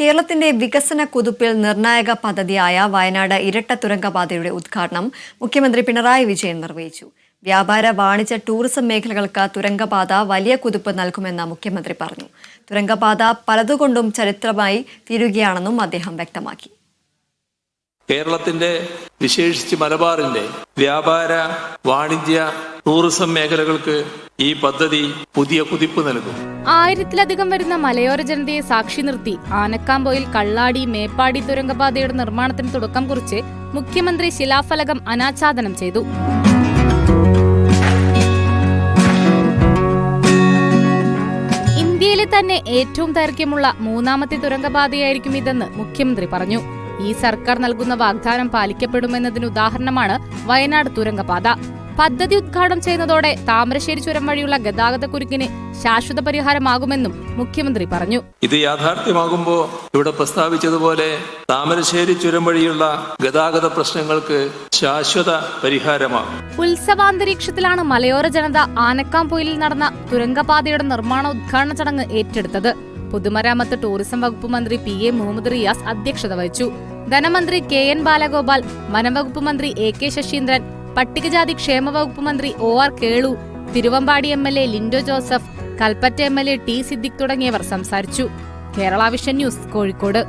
കേരളത്തിന്റെ വികസന കുതിപ്പിൽ നിർണായക പദ്ധതിയായ വയനാട് ഇരട്ട തുരങ്കപാതയുടെ ഉദ്ഘാടനം മുഖ്യമന്ത്രി പിണറായി വിജയൻ നിർവഹിച്ചു. വ്യാപാര വാണിജ്യ ടൂറിസം മേഖലകൾക്ക് തുരങ്കപാത വലിയ കുതിപ്പ് നൽകുമെന്ന് മുഖ്യമന്ത്രി പറഞ്ഞു. തുരങ്കപാത പലതുകൊണ്ടും ചരിത്രമായി തീരുകയാണെന്നും അദ്ദേഹം വ്യക്തമാക്കി. കേരളത്തിന്റെ വിശേഷിച്ച് മലബാറിന്റെ വ്യാപാര വാണിജ്യ ടൂറിസം മേഖലകൾക്ക് ഈ പദ്ധതി പുതിയ കുതിപ്പ് നൽകും. ആയിരത്തിലധികം വരുന്ന മലയോര ജനതയെ സാക്ഷി നിർത്തി ആനക്കാമ്പോയിൽ കള്ളാടി മേപ്പാടി തുരങ്കപാതയുടെ നിർമ്മാണത്തിന് തുടക്കം കുറിച്ച് മുഖ്യമന്ത്രി ശിലാഫലകം അനാച്ഛാദനം ചെയ്തു. ഇന്ത്യയിലെ തന്നെ ഏറ്റവും ദൈർഘ്യമുള്ള മൂന്നാമത്തെ തുരങ്കപാതയായിരിക്കും ഇതെന്ന് മുഖ്യമന്ത്രി പറഞ്ഞു. ഈ സർക്കാർ നൽകുന്ന വാഗ്ദാനം പാലിക്കപ്പെടുമെന്നതിന് ഉദാഹരണമാണ് വയനാട് തുരങ്കപാത. പദ്ധതി ഉദ്ഘാടനം ചെയ്യുന്നതോടെ താമരശ്ശേരി ചുരം വഴിയുള്ള ഗതാഗത കുരുക്കിന് ശാശ്വത പരിഹാരമാകുമെന്നും മുഖ്യമന്ത്രി പറഞ്ഞു. ഇത് യാഥാർത്ഥ്യമാകുമ്പോൾ ഇവിടെ പ്രസ്താവിച്ചതുപോലെ താമരശ്ശേരി ചുരം വഴിയുള്ള ഗതാഗത പ്രശ്നങ്ങൾക്ക് ശാശ്വത പരിഹാരമാകും. ഉത്സവാന്തരീക്ഷത്തിലാണ് മലയോര ജനത ആനക്കാംപൊയിലിൽ നടന്ന തുരങ്കപാതയുടെ നിർമ്മാണ ഉദ്ഘാടന ചടങ്ങ് ഏറ്റെടുത്തത്. പൊതുമരാമത്ത് ടൂറിസം വകുപ്പ് മന്ത്രി പി എ മുഹമ്മദ് റിയാസ് അധ്യക്ഷത വഹിച്ചു. ധനമന്ത്രി കെ എൻ ബാലഗോപാൽ വനംവകുപ്പ് മന്ത്രി എ കെ ശശീന്ദ്രൻ പട്ടികജാതി ക്ഷേമ വകുപ്പ് മന്ത്രി O R Kelu Thiruvambady M L A Lindo Joseph Kalpetta M L A T Siddique തുടങ്ങിയവർ സംസാരിച്ചു. Kerala vision news Kozhikode.